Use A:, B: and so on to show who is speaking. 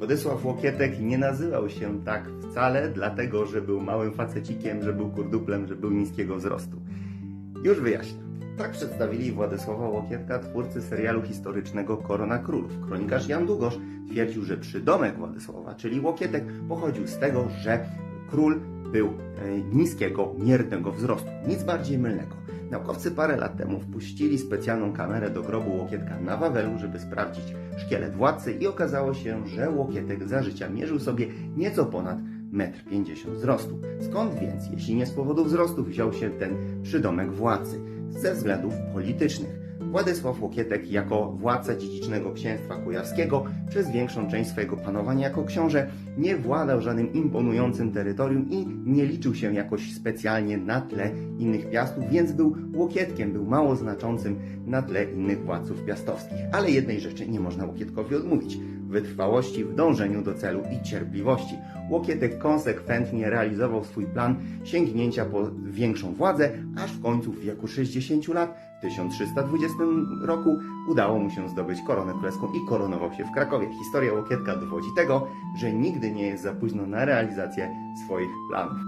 A: Władysław Łokietek nie nazywał się tak wcale, dlatego że był małym facecikiem, że był kurduplem, że był niskiego wzrostu. Już wyjaśnię. Tak przedstawili Władysława Łokietka twórcy serialu historycznego Korona Królów. Kronikarz Jan Długosz twierdził, że przydomek Władysława, czyli Łokietek, pochodził z tego, że król był e, niskiego, miernego wzrostu. Nic bardziej mylnego. Naukowcy parę lat temu wpuścili specjalną kamerę do grobu Łokietka na Wawelu, żeby sprawdzić szkielet władcy i okazało się, że Łokietek za życia mierzył sobie nieco ponad 1,50 m wzrostu. Skąd więc, jeśli nie z powodu wzrostu, wziął się ten przydomek władcy? Ze względów politycznych. Władysław Łokietek jako władca dziedzicznego księstwa kujawskiego przez większą część swojego panowania jako książę nie władał żadnym imponującym terytorium i nie liczył się jakoś specjalnie na tle innych piastów, więc był Łokietkiem, był mało znaczącym na tle innych władców piastowskich. Ale jednej rzeczy nie można Łokietkowi odmówić wytrwałości w dążeniu do celu i cierpliwości. Łokietek konsekwentnie realizował swój plan sięgnięcia po większą władzę, aż w końcu w wieku 60 lat, w 1320 roku, udało mu się zdobyć koronę królewską i koronował się w Krakowie. Historia Łokietka dowodzi tego, że nigdy nie jest za późno na realizację swoich planów.